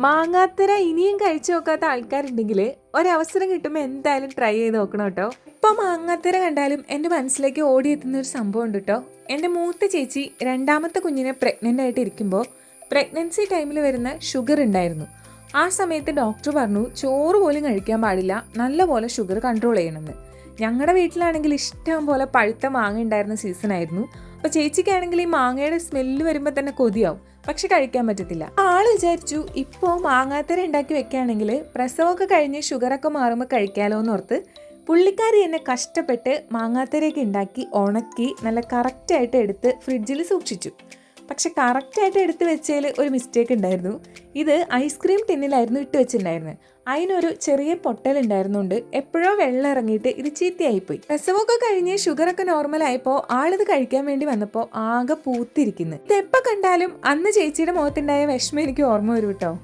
മാങ്ങാത്തര ഇനിയും കഴിച്ചു നോക്കാത്ത ആൾക്കാരുണ്ടെങ്കിൽ ഒരവസരം കിട്ടുമ്പോൾ എന്തായാലും ട്രൈ ചെയ്ത് നോക്കണം കേട്ടോ. ഇപ്പം മാങ്ങാത്തര കണ്ടാലും എന്റെ മനസ്സിലേക്ക് ഓടിയെത്തുന്ന ഒരു സംഭവം ഉണ്ട് കേട്ടോ. എന്റെ മൂത്ത ചേച്ചി രണ്ടാമത്തെ കുഞ്ഞിനെ പ്രഗ്നന്റ് ആയിട്ട് ഇരിക്കുമ്പോൾ പ്രഗ്നൻസി ടൈമിൽ വരുന്ന ഷുഗർ ഉണ്ടായിരുന്നു. ആ സമയത്ത് ഡോക്ടർ പറഞ്ഞു ചോറ് പോലും കഴിക്കാൻ പാടില്ല. നല്ലപോലെ ഷുഗർ കൺട്രോൾ ചെയ്യണമെന്ന്. ഞങ്ങളുടെ വീട്ടിലാണെങ്കിൽ ഇഷ്ടം പോലെ പഴുത്ത മാങ്ങ ഉണ്ടായിരുന്ന സീസൺ ആയിരുന്നു. അപ്പോൾ ചേച്ചിക്കാണെങ്കിൽ ഈ മാങ്ങയുടെ സ്മെല്ല് വരുമ്പോൾ തന്നെ കൊതിയാവും. പക്ഷെ കഴിക്കാൻ പറ്റത്തില്ല. ആൾ വിചാരിച്ചു ഇപ്പോൾ മാങ്ങാത്തര ഉണ്ടാക്കി വെക്കുകയാണെങ്കിൽ പ്രസവമൊക്കെ കഴിഞ്ഞ് ഷുഗറൊക്കെ മാറുമ്പോൾ കഴിക്കാലോ എന്ന് ഓർത്ത് പുള്ളിക്കാരി എന്നെ കഷ്ടപ്പെട്ട് മാങ്ങാത്തരയൊക്കെ ഉണ്ടാക്കി ഉണക്കി നല്ല കറക്റ്റായിട്ട് എടുത്ത് ഫ്രിഡ്ജിൽ സൂക്ഷിച്ചു. പക്ഷെ കറക്റ്റായിട്ട് എടുത്തു വെച്ചതിൽ ഒരു മിസ്റ്റേക്ക് ഉണ്ടായിരുന്നു. ഇത് ഐസ്ക്രീം ടിന്നിലായിരുന്നു ഇട്ട് വെച്ചിട്ടുണ്ടായിരുന്നത് അതിനൊരു ചെറിയ പൊട്ടൽ ഉണ്ടായിരുന്നുണ്ട് എപ്പോഴോ വെള്ളം ഇറങ്ങിയിട്ട് ഇത് ചീത്തയായിപ്പോയി. പ്രസവമൊക്കെ കഴിഞ്ഞ് ഷുഗറൊക്കെ നോർമൽ ആയപ്പോൾ ആളിത് കഴിക്കാൻ വേണ്ടി വന്നപ്പോൾ ആകെ പൂത്തിരിക്കുന്നു. ഇത് എപ്പോൾ കണ്ടാലും അന്ന് ചേച്ചിയുടെ മുഖത്തുണ്ടായ വിഷമം എനിക്ക് ഓർമ്മ വരും കേട്ടോ